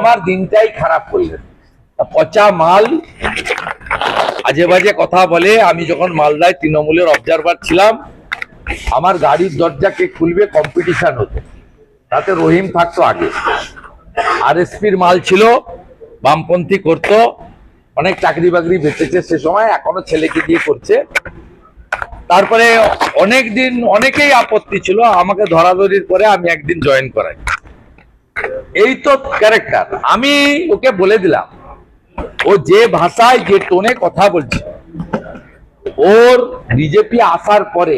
আমার দিনটাই খারাপ করলেন। পচা মাল, আজে বাজে কথা বলে আমি যখন মালদায় তৃণমূলের অবজারভার ছিলাম, আমার গাড়ির দরজাকে খুলবে কম্পিটিশন হতো। তাতে রহিম থাকতো আগে। আর আরএসপির মাল ছিল, বামপন্থী করতো, অনেক চাকরি বাকরি বেঁচেছে সে সময়, এখনও ছেলেকে দিয়ে করছে। তারপরে অনেক দিন অনেকেই আপত্তি ছিল, আমাকে ধরাধরির পরে আমি একদিন জয়েন করাই। এই তো ক্যারেক্টার আমি ওকে বলে দিলাম, ও যে ভাষায়, যে টোনে কথা বলছে, ওর বিজেপি আসার পরে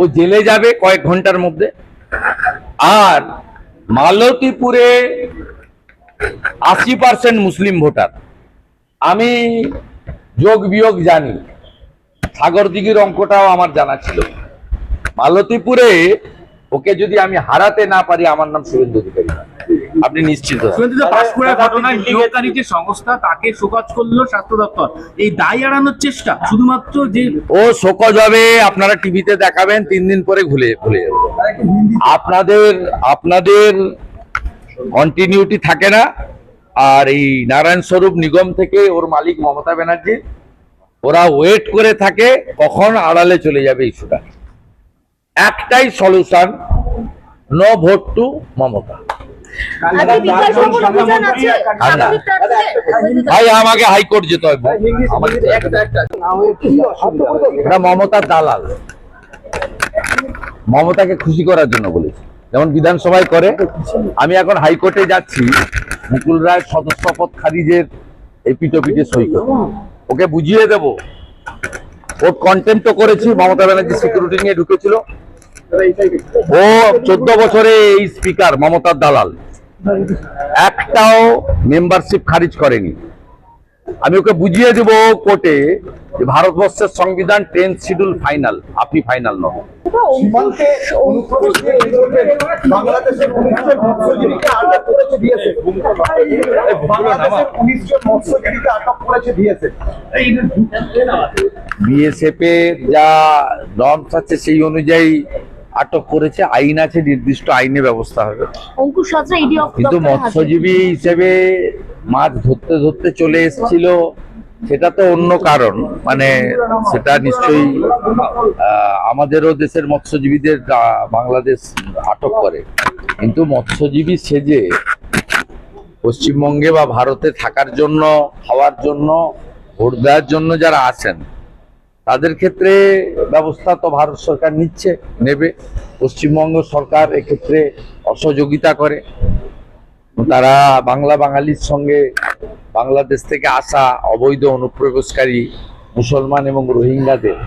ও জেলে যাবে কয়েক ঘণ্টার মধ্যে। আর মালতীপুরে আশি পার্সেন্ট মুসলিম ভোটার। আমি যোগ বিয়োগ জানি। সাগর দিঘির অঙ্কটাও আমার জানা ছিল। মালতীপুরে ওকে যদি আমি হারাতে না পারি আমার নাম শুভেন্দু অধিকারী। আপনি নিশ্চিত সংস্থা তাকে শোকজ করল স্বাস্থ্য দপ্তর। এই দায় এড়ানোর চেষ্টা শুধুমাত্র যে ও শোকজ হবে আপনারা টিভিতে দেখাবেন তিন দিন পরে ভুলে ভুলে যাবে। আপনাদের আপনাদের কন্টিনিউটি থাকে না। আর এই নারায়ণ স্বরূপ নিগম থেকে ওর মালিক মমতা ব্যানার্জি ওরা ওয়েট করে থাকে কখন আড়ালে চলে যাবে ইস্যুটা একটাই solution no. Vote to Mamata ভাই আমাকে হাইকোর্ট যেতে হবে। মমতার দালাল। মমতাকে খুশি করার জন্য বলেছি। যেমন বিধানসভায় করে আমি এখন হাইকোর্টে যাচ্ছি মুকুল রায় সদস্য পদ খারিজের এই পিটোপিটে সই করব। ওকে বুঝিয়ে দেব। ও কন্টেম্পও করেছি মমতা ব্যানার্জি সিকিউরিটি নিয়ে ঢুকেছিল। ও চোদ্দ বছরে এই স্পিকার মমতার দালাল। একটাও মেম্বারশিপ খারিজ করেনি। আমি ওকে বুঝিয়ে দেব কোর্টে যে ভারতবর্ষের সংবিধান টেন্থ শিডিউল ফাইনাল আপনি ফাইনাল নন। বিএসএফ এর যা নর্মস আছে সেই অনুযায়ী আটক করেছে আইন আছে নির্দিষ্ট আইনে ব্যবস্থা হবে। অঙ্কুশ হাজরা ইডি অফ কিন্তু মৎস্যজীবী হিসেবে মাছ ধরতে ধরতে চলে এসেছিল। সেটা তো অন্য কারণ মানে সেটা নিশ্চয়ই আমাদেরও দেশের মৎস্যজীবীদের বাংলাদেশ আটক করে। কিন্তু মৎস্যজীবী সেজে পশ্চিমবঙ্গে বা ভারতে থাকার জন্য খাওয়ার জন্য ভোট দেওয়ার জন্য যারা আছেন তাদের ক্ষেত্রে ব্যবস্থা তো ভারত সরকার নিচ্ছে, নেবে। পশ্চিমবঙ্গ সরকার এক্ষেত্রে অসহযোগিতা করে। তারা বাংলা বাঙালির সঙ্গে বাংলাদেশ থেকে আসা অবৈধ অনুপ্রবেশকারী মুসলমান এবং রোহিঙ্গাদের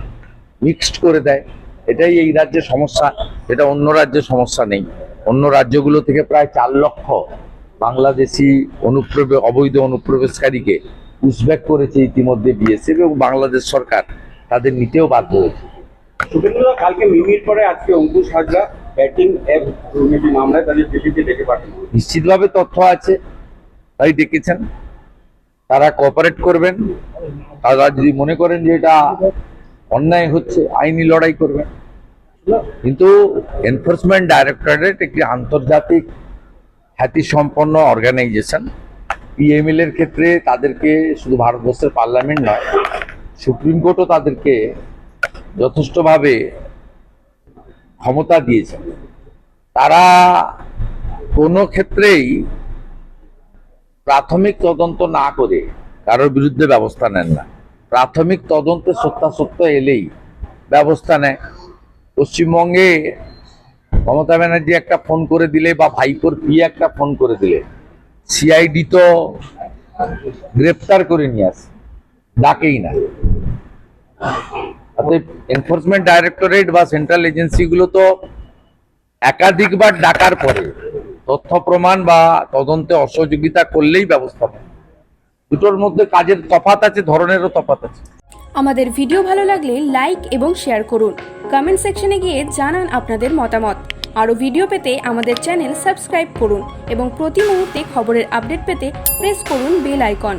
মিক্সড করে দেয়। এটাই এই রাজ্যে সমস্যা, এটা অন্য রাজ্যে সমস্যা নেই। অন্য রাজ্যগুলো থেকে প্রায় চার লক্ষ বাংলাদেশি অনুপ্রবে, অবৈধ অনুপ্রবেশকারীকে পুশব্যাক করেছে ইতিমধ্যে বিএসএফ এবং বাংলাদেশ সরকার। তাদের নিতেও বাধ্য হয়েছে। কালকে মিমির পরে আজকে অঙ্কুশ হাজরা ব্যাটিং অ্যাপ দুর্নীতি মামলায় তাদের দিল্লিতে ডেকে পাঠানো নিশ্চিতভাবে তথ্য আছে তাই ডেকেছেন। তারা কোঅপারেট করবেন। তারা যদি মনে করেন যে এটা অন্যায় হচ্ছে আইনি লড়াই করবেন। কিন্তু এনফোর্সমেন্ট ডাইরেক্টরেট একটি আন্তর্জাতিক খ্যাতিসম্পন্ন অর্গানাইজেশন পিএমএল এর ক্ষেত্রে তাদেরকে শুধু ভারতবর্ষের পার্লামেন্ট নয় সুপ্রিম কোর্টও তাদেরকে যথেষ্টভাবে ক্ষমতা দিয়েছেন তারা কোনো ক্ষেত্রেই প্রাথমিক তদন্ত না করে কারোর বিরুদ্ধে ব্যবস্থা নেন না। প্রাথমিক তদন্তে সত্যাসত্য এলেই ব্যবস্থা নেয়। পশ্চিমবঙ্গে মমতা ব্যানার্জি একটা ফোন করে দিলে বা ভাইপোর পিয়ে একটা ফোন করে দিলে, সিআইডি তো গ্রেপ্তার করে নিয়ে আসে। ডাকেই না। এনফোর্সমেন্ট ডাইরেক্টরেট বা সেন্ট্রাল এজেন্সিগুলো তো একাধিকবার ডাকার পরে তথ্য প্রমাণ বা তদন্তে অসহযোগিতা করলেই ব্যবস্থা দুটোর মধ্যে কাজের তফাত আছে, ধরনেরও তফাত আছে। আমাদের ভিডিও ভালো লাগলে লাইক এবং শেয়ার করুন। কমেন্ট সেকশনে গিয়ে জানান আপনাদের মতামত। আরও ভিডিও পেতে আমাদের চ্যানেল সাবস্ক্রাইব করুন এবং প্রতি মুহূর্তে খবরের আপডেট পেতে প্রেস করুন বেল আইকন